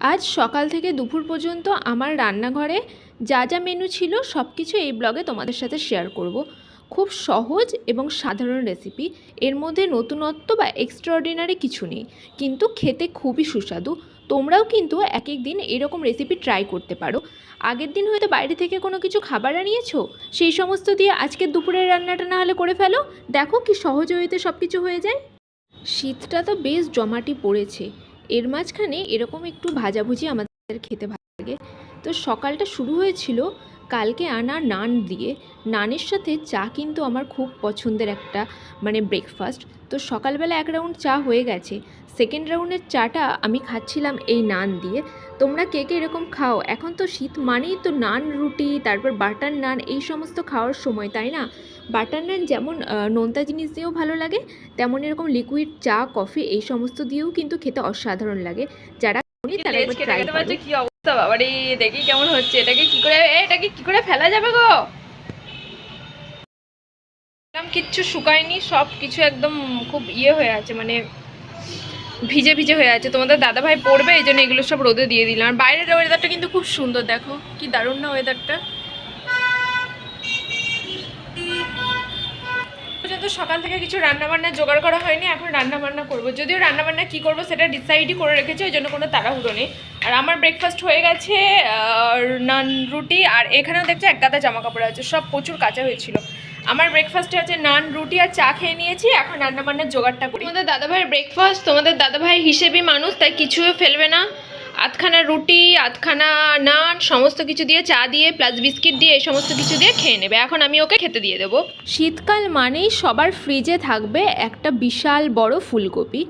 আজ সকাল থেকে দুপুর পর্যন্ত আমার রান্নাঘরে যা যা মেনু ছিল সব কিছু এই ব্লগে তোমাদের সাথে শেয়ার করব। খুব সহজ এবং সাধারণ রেসিপি এর মধ্যে নতুনত্ব বা এক্সট্রাঅর্ডিনারি কিছু নেই। কিন্তু খেতে খুবই সুস্বাদু। তোমরাও কিন্তু এক এক দিন এরকম রেসিপি ট্রাই করতে পারো। আগের দিন হয়তো বাইরে থেকে কোনো কিছু খাবার আনিয়েছো? সেই সমস্ত দিয়ে আজকে দুপুরের রান্নাটা না হলে করে ফেলো। দেখো কি সহজ হইতে সব কিছু হয়ে যায়। শীতটা তো বেশ জমাটি পড়েছে। এর মাঝখানে এরকম একটু ভাজাভুজি আমাদের খেতে ভালো লাগে। তো সকালটা শুরু হয়েছিল কালকে আনা নান দিয়ে নানের সাথে চা কিন্তু আমার খুব পছন্দের একটা মানে ব্রেকফাস্ট তো সকালবেলা এক রাউন্ড চা হয়ে গেছে। সেকেন্ড রাউন্ডের চাটা আমি খাচ্ছিলাম এই নান দিয়ে। তোমরা কে কে এরকম খাও? এখন তো শীত মানেই তো নান রুটি তারপর বাটার নান এই সমস্ত খাওয়ার সময় তাই না? বাটার নান যেমন নোনতা জিনিস দিয়েও ভালো লাগে তেমন এরকম লিকুইড চা কফি এই সমস্ত দিয়েও কিন্তু খেতে অসাধারণ লাগে। যারা তারা ট্রাই দেখি কেমন হচ্ছে। এটাকে কি করে এটাকে কি করে ফেলা যাবে গো? কিচ্ছু শুকায়নি, সব কিছু একদম খুব ইয়ে হয়ে আছে মানে ভিজে ভিজে হয়ে আছে। তোমাদের দাদা ভাই পড়বে, এই জন্য এগুলো সব রোদে দিয়ে দিলাম। আর বাইরের ওয়েদারটা কিন্তু খুব সুন্দর, দেখো। কি দারুণ না ওয়েদারটা পর্যন্ত সকাল থেকে কিছু রান্নাবান্না জোগাড় করা হয়নি, এখন রান্না বান্না করব। যদিও রান্না বান্না কী করব সেটা ডিসাইডই করে রেখেছি, ওই জন্য কোনো তাড়াহুড়ো নেই। আর আমার ব্রেকফাস্ট হয়ে গেছে নান, রুটি, আর এখানেও দেখছ এক গাদা জামা কাপড় আছে, সব প্রচুর কাঁচা হয়েছিল। আমার ব্রেকফাস্টে আছে নান, রুটি আর চা খেয়ে নিয়েছি, এখন রান্নাবান্নার জোগাড়টা করি। তোমাদের দাদাভাইয়ের ব্রেকফাস্ট তোমাদের দাদাভাই হিসেবে মানুষ, তাই কিছুও ফেলবে না। আধখানা রুটি, আধখানা নান, সমস্ত কিছু দিয়ে চা দিয়ে প্লাস বিস্কিট দিয়ে, এই সমস্ত কিছু দিয়ে খেয়ে নেবে। এখন আমি ওকে খেতে দিয়ে দেবো। শীতকাল মানেই সবার ফ্রিজে থাকবে একটা বিশাল বড় ফুলকপি।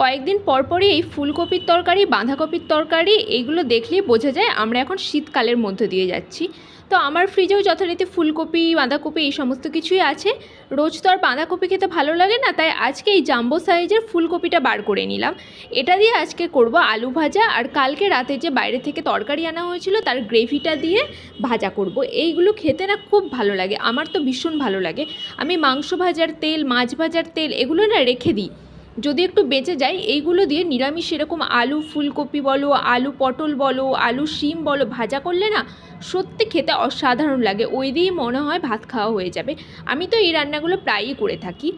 কয়েকদিন পরপরই এই ফুলকপির তরকারি, বাঁধাকপির তরকারি এইগুলো দেখলেই বোঝা যায় আমরা এখন শীতকালের মধ্যে দিয়ে যাচ্ছি। তো আমার ফ্রিজেও যথারীতি ফুলকপি, বাঁধাকপি এই সমস্ত কিছুই আছে। রোজ তো আর বাঁধাকপি খেতে ভালো লাগে না, তাই আজকে এই জাম্বো সাইজের ফুলকপিটা বার করে নিলাম। এটা দিয়ে আজকে করব আলু ভাজা, আর কালকে রাতে যে বাইরে থেকে তরকারি আনা হয়েছিল, তার গ্রেভিটা দিয়ে ভাজা করব। এইগুলো খেতে না খুব ভালো লাগে, আমার তো ভীষণ ভালো লাগে। আমি মাংস ভাজার তেল, মাছ ভাজার তেল, এগুলো না রেখে দিই। যদি একটু বেঁচে যায় এইগুলো দিয়ে নিরামিষ এরকম আলু ফুলকপি বলো, আলু পটল বলো, আলু শিম বলো, ভাজা করলে না সত্যি খেতে অসাধারণ লাগে। ওই দিয়েই মনে হয় ভাত খাওয়া হয়ে যাবে। আমি তো এই রান্নাগুলো প্রায়ই করে থাকি।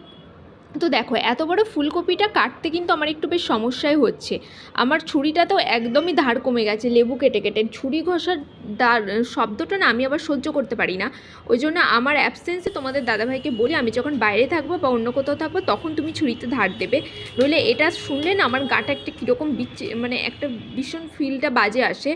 তো দেখো, এত বড় ফুলকপিটা কাটতে কিন্তু আমার একটু বেশ সমস্যাই হচ্ছে। আমার ছুরিটা তো একদমই ধার কমে গেছে, লেবু কেটে কেটে। ছুরি ঘষার দার শব্দটা না আমি আবার সহ্য করতে পারি না। ওই জন্য আমার অ্যাবসেন্সে তোমাদের দাদাভাইকে বলি, আমি যখন বাইরে থাকব বা অন্য কোথাও থাকব, তখন তুমি ছুরিতে ধার দেবে। নইলে এটা শুনলে না আমার গাটা একটা কীরকম বিচ্ছে মানে একটা ভীষণ ফিলটা বাজে আসে।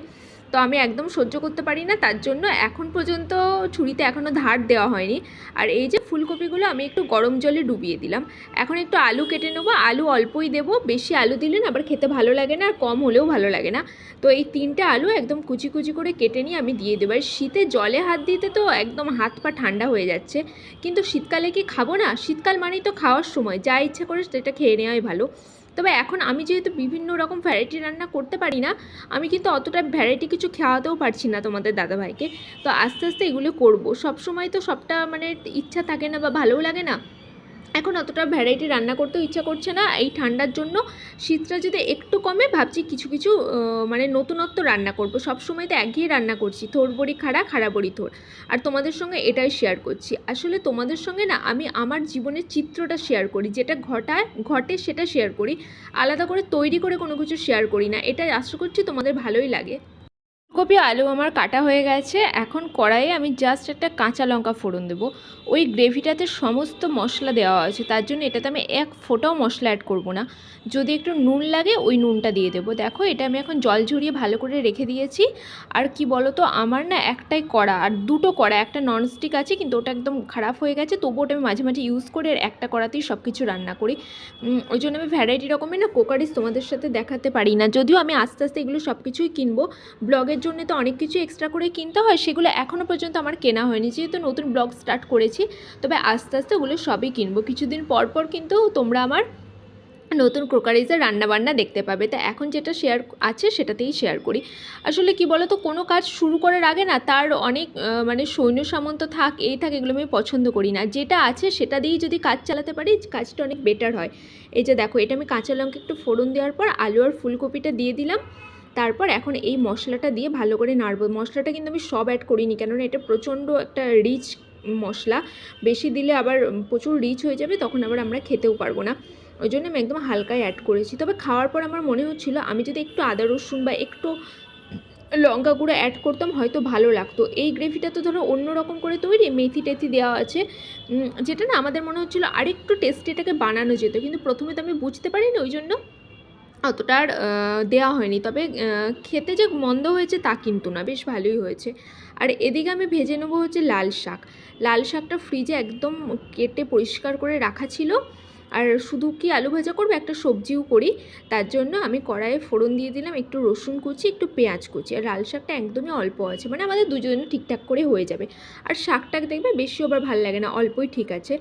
তো আমি একদম সহ্য করতে পারি না, তার জন্য এখন পর্যন্ত ছুরিতে এখনও ধার দেওয়া হয়নি। আর এই যে ফুলকপিগুলো আমি একটু গরম জলে ডুবিয়ে দিলাম। এখন একটু আলু কেটে নেব, আলু অল্পই দেবো, বেশি আলু দিলে না আবার খেতে ভালো লাগে না আর কম হলেও ভালো লাগে না। তো এই তিনটে আলু একদম কুচি কুচি করে কেটে নিয়ে আমি দিয়ে দেবো। আর শীতে জলে হাত দিতে তো একদম হাত পা ঠান্ডা হয়ে যাচ্ছে। কিন্তু শীতকালে কি খাব না? শীতকাল মানেই তো খাওয়ার সময়, যা ইচ্ছে করে সেটা খেয়ে নেওয়াই ভালো। তবে এখন আমি যেহেতু বিভিন্ন রকম ভ্যারাইটি রান্না করতে পারি না, আমি কিন্তু অতটা ভ্যারাইটি কিছু খাওয়াতেও পারছি না তোমাদের দাদাভাইকে। তো আস্তে আস্তে এগুলো করব। সব সময় তো সবটা মানে ইচ্ছা থাকে না বা ভালোও লাগে না। এখন অতটা ভ্যারাইটি রান্না করতেও ইচ্ছা করছে না। এই ঠান্ডার জন্য শীতটা যদি একটু কমে, ভাবছি কিছু কিছু মানে নতুনত্ব রান্না করব। সব সময় তো একঘেয়ে রান্না করছি, থোর বড়ি খাড়া খাড়া বড়ি থোর। আর তোমাদের সঙ্গে এটাই শেয়ার করছি। আসলে তোমাদের সঙ্গে না, আমি আমার জীবনের চিত্রটা শেয়ার করি, যেটা ঘটায় ঘটে সেটা শেয়ার করি। আলাদা করে তৈরি করে কোনো কিছু শেয়ার করি না। এটা আশা করছি তোমাদের ভালোই লাগে। ফুলকপি, আলু আমার কাটা হয়ে গেছে। এখন কড়াইয়ে আমি জাস্ট একটা কাঁচা লঙ্কা ফোড়ন দেবো। ওই গ্রেভিটাতে সমস্ত মশলা দেওয়া আছে। তার জন্য এটাতে আমি এক ফোঁটাও মশলা অ্যাড করব না। যদি একটু নুন লাগে, ওই নুনটা দিয়ে দেবো। দেখো, এটা আমি এখন জল ঝরিয়ে ভালো করে রেখে দিয়েছি। আর কি বলো তো আমার না একটাই কড়া, আর দুটো কড়া, একটা ননস্টিক আছে, কিন্তু ওটা একদম খারাপ হয়ে গেছে। তবুও ওটা আমি মাঝে মাঝে ইউজ করে একটা কড়াতেই সব কিছু রান্না করি। ওই জন্য আমি ভ্যারাইটি রকমের না, কোকারিস তোমাদের সাথে দেখাতে পারি না। যদিও আমি আস্তে আস্তে এগুলো সব কিছুই কিনবো। ব্লগের জন্য তো অনেক কিছু এক্সট্রা করে কিনতে হয়, সেগুলো এখনও পর্যন্ত আমার কেনা হয়নি। যেহেতু নতুন ব্লগ স্টার্ট করেছি, তবে আস্তে আস্তে ওগুলো সবই কিনবো। কিছুদিন পর পর কিন্তু তোমরা আমার নতুন ক্রোকারিজের রান্নাবান্না দেখতে পাবে। তা এখন যেটা শেয়ার আছে সেটাতেই শেয়ার করি। আসলে কি বলো তো কোনো কাজ শুরু করার আগে না, তার অনেক মানে সৈন্য সামন্ত থাক, এই থাক, এগুলো আমি পছন্দ করি না। যেটা আছে সেটা দিয়েই যদি কাজ চালাতে পারি, কাজটা অনেক বেটার হয়। এই যে দেখো, এটা আমি কাঁচা লঙ্কা একটু ফোড়ন দেওয়ার পর আলু আর ফুলকপিটা দিয়ে দিলাম। তারপর এখন এই মশলাটা দিয়ে ভালো করে নাড়বো। মশলাটা কিন্তু আমি সব অ্যাড করিনি, কেননা এটা প্রচণ্ড একটা রিচ মশলা। বেশি দিলে আবার প্রচুর রিচ হয়ে যাবে, তখন আবার আমরা খেতেও পারব না। ওই জন্য আমি একদম হালকায় অ্যাড করেছি। তবে খাওয়ার পর আমার মনে হচ্ছিল, আমি যদি একটু আদা, রসুন বা একটু লঙ্কা গুঁড়ো অ্যাড করতাম, হয়তো ভালো লাগতো। এই গ্রেভিটা তো ধরো অন্য রকম করে তৈরি, মেথি টেথি দেওয়া আছে। যেটা না আমাদের মনে হচ্ছিল আরেকটু টেস্টি এটাকে বানানো যেত, কিন্তু প্রথমে তো আমি বুঝতে পারিনি, ওই জন্য অতটা আর দেওয়া হয়নি। তবে খেতে যে মন্দ হয়েছে তা কিন্তু না, বেশ ভালোই হয়েছে। আর এদিকে আমি ভেজে নেব হচ্ছে লাল শাক। লাল শাকটা ফ্রিজে একদম কেটে পরিষ্কার করে রাখা ছিল। আর শুধু কি আলু ভাজা করব, একটা সবজিও করি। তার জন্য আমি কড়াইয়ে ফোড়ন দিয়ে দিলাম, একটু রসুন কুচি, একটু পেঁয়াজ কুচি। আর লাল শাকটা একদমই অল্প আছে মানে আমাদের দুজনে ঠিকঠাক করে হয়ে যাবে। আর শাকটাকে দেখবে বেশি আবার ভালো লাগে না, অল্পই ঠিক আছে।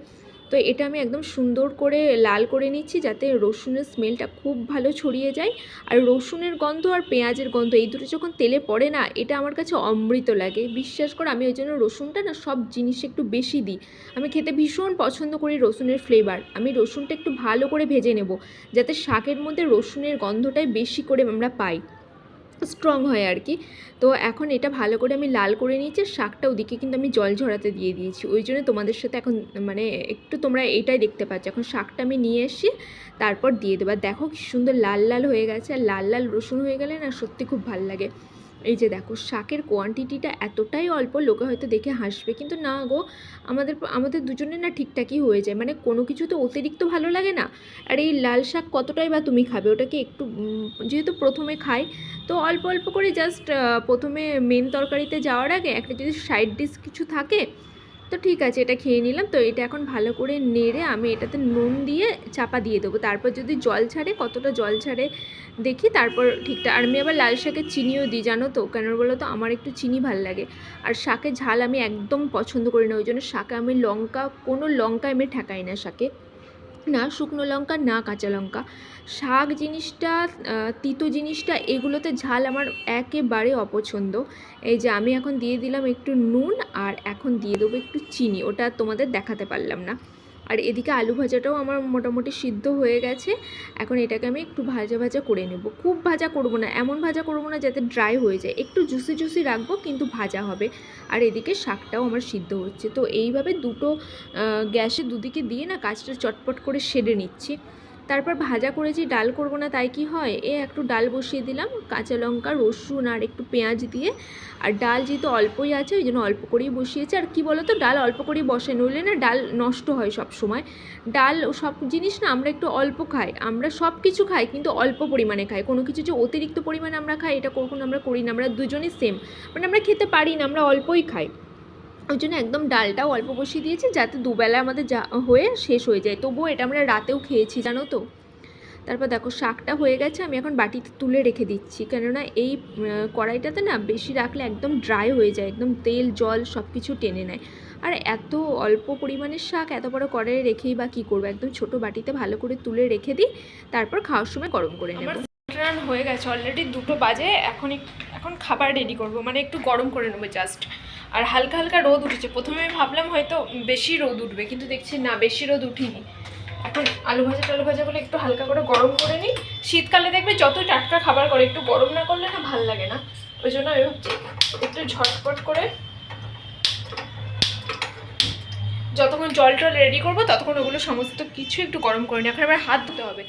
তো এটা আমি একদম সুন্দর করে লাল করে নিচ্ছি যাতে রসুনের স্মেলটা খুব ভালো ছড়িয়ে যায়। আর রসুনের গন্ধ আর পেঁয়াজের গন্ধ, এই দুটো যখন তেলে পড়ে না, এটা আমার কাছে অমৃত লাগে। বিশ্বাস করে, আমি ওই জন্য রসুনটা না সব জিনিসে একটু বেশি দিই। আমি খেতে ভীষণ পছন্দ করি রসুনের ফ্লেভার আমি রসুনটা একটু ভালো করে ভেজে নেব, যাতে শাকের মধ্যে রসুনের গন্ধটাই বেশি করে আমরা পাই। স্ট্রং হয় আর কি তো এখন এটা ভালো করে আমি লাল করে নিয়েছি শাকটা ওদিকে কিন্তু আমি জল ঝরাতে দিয়ে দিয়েছি। ওই জন্য তোমাদের সাথে এখন মানে একটু তোমরা এটাই দেখতে পাচ্ছ। এখন শাকটা আমি নিয়ে এসে তারপর দিয়ে দেবো। দেখো কি সুন্দর লাল লাল হয়ে গেছে, আর লাল লাল রসুন হয়ে গেলে না সত্যি খুব ভালো লাগে। এই যে দেখো, শাকের কোয়ান্টিটিটা এতটাই অল্প, লোকে হয়তো দেখে হাসবে। কিন্তু না গো, আমাদের আমাদের দুজনের না ঠিকঠাকই হয়ে যায়। মানে কোনো কিছু তো অতিরিক্ত ভালো লাগে না। আর এই লাল শাক কতটাই বা তুমি খাবে? ওটাকে একটু যেহেতু প্রথমে খাই, তো অল্প অল্প করে জাস্ট প্রথমে মেন তরকারিতে যাওয়ার আগে একটা যদি সাইড ডিশ কিছু থাকে তো ঠিক আছে, এটা খেয়ে নিলাম। তো এটা এখন ভালো করে নেড়ে আমি এটাতে নুন দিয়ে চাপা দিয়ে দেবো। তারপর যদি জল ছাড়ে, কতটা জল ছাড়ে দেখি, তারপর ঠিকঠাক আর আমি আবার লাল শাকে চিনিও দিই, জানো তো? কেন বলো তো? আমার একটু চিনি ভালো লাগে। আর শাকের ঝাল আমি একদম পছন্দ করি না, ওই জন্য শাকে আমি লঙ্কা, কোনো লঙ্কা আমি ঠেকাই না শাকে। না, শুকনো লঙ্কা না কাঁচা লঙ্কা। শাক জিনিসটা তিতো জিনিসটা, এগুলোতে ঝাল আমার একেবারে অপছন্দ। এই যে আমি এখন দিয়ে দিলাম একটু নুন আর এখন দিয়ে দেবো একটু চিনি, ওটা তোমাদের দেখাতে পারলাম না। আর এদিকে আলু ভাজাটাও আমার মোটামুটি সিদ্ধ হয়ে গেছে। এখন এটাকে আমি একটু ভাজা ভাজা করে নেব। খুব ভাজা করব না, এমন ভাজা করব না যাতে ড্রাই হয়ে যায়। একটু জুসি জুসি রাখব কিন্তু ভাজা হবে। আর এদিকে শাকটাও আমার সিদ্ধ হচ্ছে। তো এইভাবে দুটো গ্যাসে দুদিকে দিয়ে না কাজটা চটপট করে সেরে নিচ্ছি। তারপর ভাজা করেছি, ডাল করব না তাই কি হয়? এ একটু ডাল বসিয়ে দিলাম, কাঁচা লঙ্কা, রসুন আর একটু পেঁয়াজ দিয়ে। আর ডাল যেহেতু অল্পই আছে, ওই জন্য অল্প করেই বসিয়েছি। আর কি বলো তো ডাল অল্প করেই বসে, নইলে না ডাল নষ্ট হয় সব সময় ডাল সব জিনিস না আমরা একটু অল্প খাই। আমরা সব কিছু খাই, কিন্তু অল্প পরিমাণে খাই। কোনো কিছু যে অতিরিক্ত পরিমাণে আমরা খাই, এটা কখনো আমরা করি না। আমরা দুজনেই সেম মানে আমরা খেতে পারি না, আমরা অল্পই খাই। ওই জন্য একদম ডালটাও অল্প বসিয়ে দিয়েছি যাতে দুবেলা আমাদের যা হয়ে শেষ হয়ে যায়। তবুও এটা আমরা রাতেও খেয়েছি, জানো তো? তারপর দেখো, শাকটা হয়ে গেছে, আমি এখন বাটিতে তুলে রেখে দিচ্ছি। কেননা এই কড়াইটাতে না বেশি রাখলে একদম ড্রাই হয়ে যায়, একদম তেল, জল সব কিছু টেনে নেয়। আর এত অল্প পরিমাণের শাক, এত বড় কড়াইয়ে রেখেই বা কী করব? একদম ছোট বাটিতে ভালো করে তুলে রেখে দিই, তারপর খাওয়ার সময় গরম করে নেব। হয়ে গেছে অলরেডি দুটো বাজে, এখন এখন খাবার রেডি করব মানে একটু গরম করে নেব জাস্ট আর হালকা হালকা রোদ উঠেছে। প্রথমে আমি ভাবলাম হয়তো বেশি রোদ উঠবে, কিন্তু দেখছি না, বেশি রোদ উঠিনি। এখন আলু ভাজা টালু ভাজাগুলো একটু হালকা করে গরম করে নিই। শীতকালে দেখবে যত টাটকা খাবার করে, একটু গরম না করলে না ভালো লাগে না। ওই জন্য আমি ভাবছি একটু ঝটপট করে যতক্ষণ জল টল রেডি করব, ততক্ষণ ওগুলো সমস্ত কিছু একটু গরম করে নিই। এখন আবার হাত ধুতে হবে।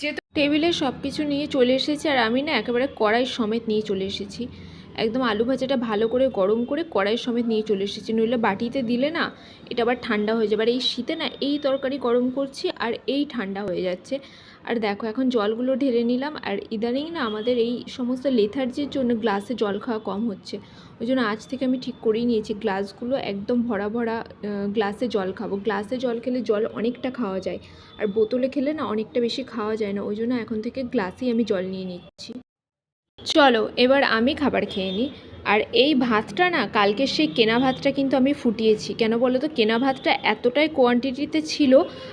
যেহেতু টেবিলে সব কিছু নিয়ে চলে এসেছি, আর আমি না একেবারে কড়াই সমেত নিয়ে চলে এসেছি। একদম আলু ভাজাটা ভালো করে গরম করে কড়াই সমেত নিয়ে চলে এসেছি। নইলে বাটিতে দিলে না, এটা আবার ঠান্ডা হয়ে যাবে। আর এই শীতে না, এই তরকারি গরম করছি আর এই ঠান্ডা হয়ে যাচ্ছে। আর দেখো, এখন জলগুলো ঢেলে নিলাম। আর ইদানিং না আমাদের এই সমস্ত লেথার্জির জন্য গ্লাসে জল খাওয়া কম হচ্ছে। ওই জন্য আজ থেকে আমি ঠিক করেই নিয়েছি গ্লাসগুলো। একদম ভরা ভরা গ্লাসে জল খাব। গ্লাসে জল খেলে জল অনেকটা খাওয়া যায়। আর বোতলে খেলে না অনেকটা বেশি খাওয়া যায় না। ওই জন্য এখন থেকে গ্লাসেই আমি জল নিয়ে নিচ্ছি। চলো, এবার আমি খাবার খেয়ে নিই আর এই ভাতটা না, কালকে সেই কেনা ভাতটা কিন্তু আমি ফুটিয়েছি। কেন বলো তো কেনা ভাতটা এতটাই কোয়ান্টিটিতে ছিল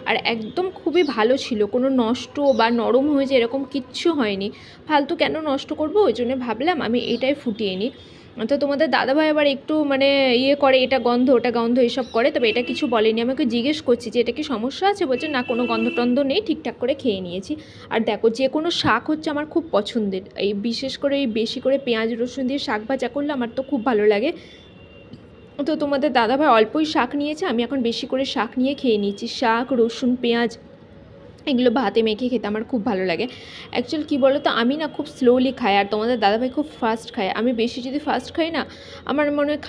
আর একদম খুবই ভালো ছিল। কোনো নষ্ট বা নরম হয়ে যায় এরকম কিচ্ছু হয়নি। ফালতু কেন নষ্ট করব? ওই জন্য ভাবলাম আমি এটাই ফুটিয়ে নিই তো তোমাদের দাদাভাই আবার একটু মানে ইয়ে করে, এটা গন্ধ, ওটা গন্ধ, এসব করে, তবে এটা কিছু বলেনি। আমি ওকে জিজ্ঞেস করছি যে, এটা কি সমস্যা আছে? বলছে, না, কোনো গন্ধ টন্ধ নেই, ঠিকঠাক করে খেয়ে নিয়েছি। আর দেখো, যে কোনো শাক হচ্ছে আমার খুব পছন্দের। এই বিশেষ করে এই বেশি করে পেঁয়াজ, রসুন দিয়ে শাক ভাজা করলে আমার তো খুব ভালো লাগে। তো তোমাদের দাদাভাই অল্পই শাক নিয়েছে, আমি এখন বেশি করে শাক নিয়ে খেয়ে নিয়েছি। শাক, রসুন, পেঁয়াজ এগুলো ভাতে মেখে খেতে আমার খুব ভালো লাগে। অ্যাকচুয়াল কী বলো তো আমি না খুব স্লোলি খাই আর তোমাদের দাদাভাই খুব ফাস্ট খায়। আমি বেশি যদি ফাস্ট খাই না, আমার মনে হয়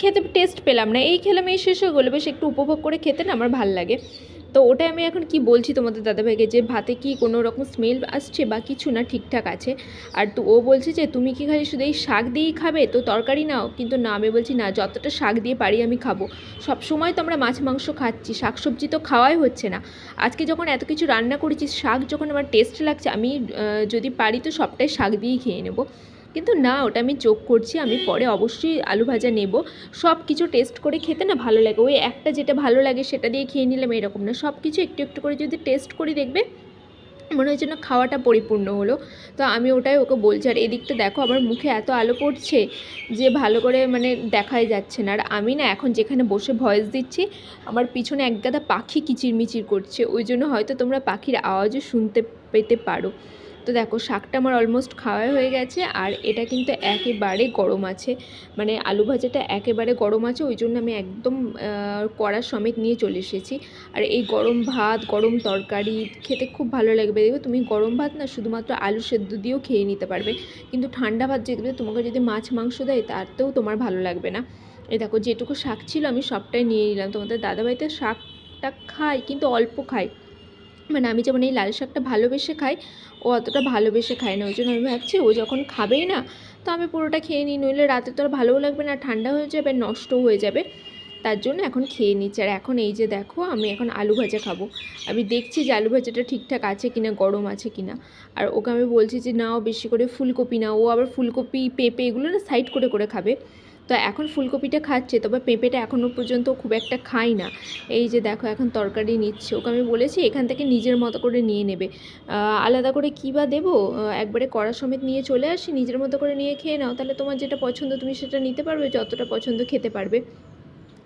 খেতে টেস্ট পেলাম না। এই খেলাম এই শেষ হয়ে গেলো বেশ একটু উপভোগ করে খেতে না আমার ভালো লাগে। তো ওটাই আমি এখন কি বলছি তোমাদের দাদাভাইকে যে ভাতে কি কোনো রকম স্মেল আসছে বা কিছু না ঠিকঠাক আছে? আর তো ও বলছে যে, তুমি কি খালি শুধু এই শাক দিয়েই খাবে? তো তরকারি নাও। কিন্তু না, আমি বলছি, না, যতটা শাক দিয়ে পারি আমি খাব। সব সময় তো আমরা মাছ, মাংস খাচ্ছি শাক সবজি তো খাওয়াই হচ্ছে না। আজকে যখন এত কিছু রান্না করেছি, শাক যখন আমার টেস্ট লাগছে, আমি যদি পারি তো সবটাই শাক দিয়েই খেয়ে নেব। কিন্তু না, ওটা আমি যোগ করছি, আমি পরে অবশ্যই আলু ভাজা নেব। সব কিছু টেস্ট করে খেতে না ভালো লাগে। ওই একটা যেটা ভালো লাগে সেটা দিয়ে খেয়ে নিলাম এরকম না। সব কিছু একটু একটু করে যদি টেস্ট করি দেখবে, মনে হয় যেন খাওয়াটা পরিপূর্ণ হলো। তো আমি ওটাই ওকে বলছি, আর এদিকটা দেখো, আমার মুখে এত আলো পড়ছে যে ভালো করে মানে দেখাই যাচ্ছে না। আর আমি না এখন যেখানে বসে ভয়েস দিচ্ছি, আমার পিছনে একগাদা পাখি কিচিরমিচির করছে। ওই জন্য হয়তো তোমরা পাখির আওয়াজও শুনতে পেতে পারো। তো দেখো, শাকটা আমার অলমোস্ট খাওয়াই হয়ে গেছে, আর এটা কিন্তু একেবারে গরম আছে। মানে আলু ভাজাটা একেবারে গরম আছে, ওই জন্য আমি একদম কড়া সমেত নিয়ে চলে এসেছি। আর এই গরম ভাত, গরম তরকারি খেতে খুব ভালো লাগবে। দেখবে তুমি গরম ভাত না শুধুমাত্র আলু সেদ্ধ দিয়েও খেয়ে নিতে পারবে। কিন্তু ঠান্ডা ভাত যেগুলো তোমাকে যদি মাছ, মাংস দেয় তাতেও তোমার ভালো লাগবে না। এই দেখো, যেটুকু শাক ছিল আমি সবটাই নিয়ে নিলাম। তোমাদের দাদাভাইতে শাকটা খাই, কিন্তু অল্প খাই। মানে আমি যেমন এই লাল শাকটা ভালোবেসে খাই ও অতটা ভালোবেসে খায় না, ওই জন্য আমি ভাবছি ও যখন খাবেই না, তো আমি পুরোটা খেয়ে নিই, নইলে রাতে তো আর ভালোও লাগবে না, ঠান্ডা হয়ে যাবে, নষ্টও হয়ে যাবে, তার জন্য এখন খেয়ে নিচ্ছি। আর এখন এই যে দেখো, আমি এখন আলু ভাজা খাব। আমি দেখছি যে আলু ভাজাটা ঠিকঠাক আছে কিনা, গরম আছে কিনা। আর ওকে আমি বলছি যে, নাও বেশি করে ফুলকপি নাও। ও আবার ফুলকপি, পেঁপে এগুলো না সাইড করে করে খাবে। তো এখন ফুলকপিটা খাচ্ছে, তবে পেঁপেটা এখনও পর্যন্ত খুব একটা খাই না। এই যে দেখো, এখন তরকারি নিচ্ছে। ওকে আমি বলেছি, এখান থেকে নিজের মতো করে নিয়ে নেবে। আলাদা করে কী বা দেবো? একবারে কড়া সমেত নিয়ে চলে আসি, নিজের মতো করে নিয়ে খেয়ে নাও। তাহলে তোমার যেটা পছন্দ তুমি সেটা নিতে পারবে, যতটা পছন্দ খেতে পারবে।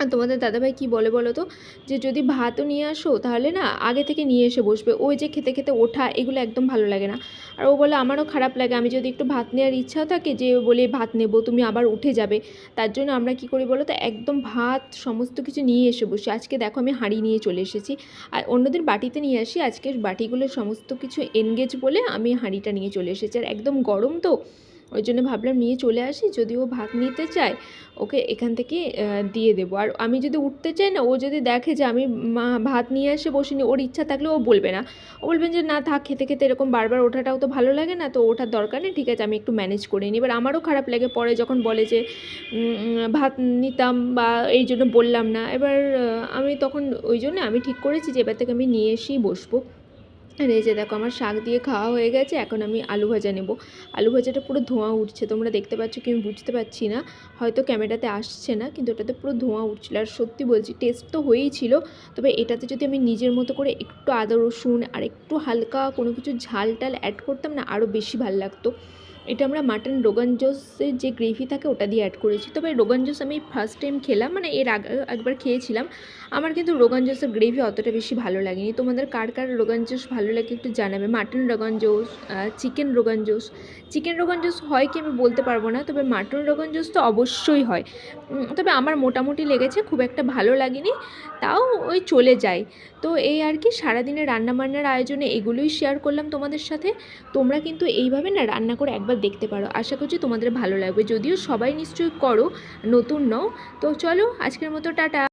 তোমাদের দাদাভাই কি বলে বলো তো? যে যদি ভাতও নিয়ে আসো, তাহলে না আগে থেকে নিয়ে এসে বসবে। ওই যে খেতে খেতে ওঠা, এগুলো একদম ভালো লাগে না। আর ও বলে, আমারও খারাপ লাগে। আমি যদি একটু ভাত নেওয়ার ইচ্ছাও থাকে, যে বলে, ভাত নেব, তুমি আবার উঠে যাবে। তার জন্য আমরা কি করি বলো তো, একদম ভাত, সমস্ত কিছু নিয়ে এসে বসি। আজকে দেখো আমি হাঁড়ি নিয়ে চলে এসেছি। আর অন্যদিন বাটিতে নিয়ে আসি। আজকের বাটিগুলো সমস্ত কিছু এনগেজ বলে আমি হাঁড়িটা নিয়ে চলে এসেছি। আর একদম গরম তো ওই জন্য ভাবলাম নিয়ে চলে আসি যদি ও ভাত নিতে চায়, ওকে এখান থেকে দিয়ে দেবো। আর আমি যদি উঠতে চাই না, ও যদি দেখে যে আমি মা ভাত নিয়ে এসে বসিনি, ওর ইচ্ছা থাকলে ও বলবে না। ও বলবেন যে, না, থাক, খেতে খেতে এরকম বারবার ওঠাটাও তো ভালো লাগে না, তো ওঠার দরকার নেই, ঠিক আছে, আমি একটু ম্যানেজ করে নিই। এবার আমারও খারাপ লাগে, পরে যখন বলে যে ভাত নিতাম বা এই জন্য বললাম না। এবার আমি তখন ওই জন্য আমি ঠিক করেছি যে, এবার থেকে আমি নিয়ে এসেই বসবো। আর এই যে দেখো আমার শাক দিয়ে খাওয়া হয়ে গেছে, এখন আমি আলু ভাজা নেব। আলু ভাজাটা পুরো ধোঁয়া উঠছে, তোমরা দেখতে পাচ্ছ কি আমি বুঝতে পারছি না। হয়তো ক্যামেরাতে আসছে না, কিন্তু ওটাতে পুরো ধোঁয়া উঠছিল। আর সত্যি বলছি টেস্ট তো হয়েই ছিল, তবে এটাতে যদি আমি নিজের মতো করে একটু আদা রসুন আর একটু হালকা কোনো কিছু ঝাল টাল অ্যাড করতাম না আরও বেশি ভালো লাগতো। এটা আমরা মাটন রোগান জোসের যে গ্রেভি থাকে ওটা দিয়ে অ্যাড করেছি। তবে রোগান জোস আমি ফার্স্ট টাইম খেলাম মানে এর আগে, একবার খেয়েছিলাম। আমার কিন্তু রোগান জোসের গ্রেভি অতটা বেশি ভালো লাগেনি। তোমাদের কার কার রোগান জোস ভালো লাগে একটু জানাবে। মাটন রোগান জোস চিকেন রোগান জোস। চিকেন রোগান জোস হয় কি আমি বলতে পারব না, তবে মাটন রোগান জোস তো অবশ্যই হয়। তবে আমার মোটামুটি লেগেছে, খুব একটা ভালো লাগেনি, তাও ওই চলে যায়। তো এই আর কি, সারাদিনের রান্নাবান্নার আয়োজনে এগুলোই শেয়ার করলাম তোমাদের সাথে। তোমরা কিন্তু এইভাবে না রান্না করে একবার দেখতে পারো। আশা করছি তোমাদের ভালো লাগবে। যদিও সবাই নিশ্চয়ই করো, নতুন নও। তো চলো, আজকের মতো টাটা।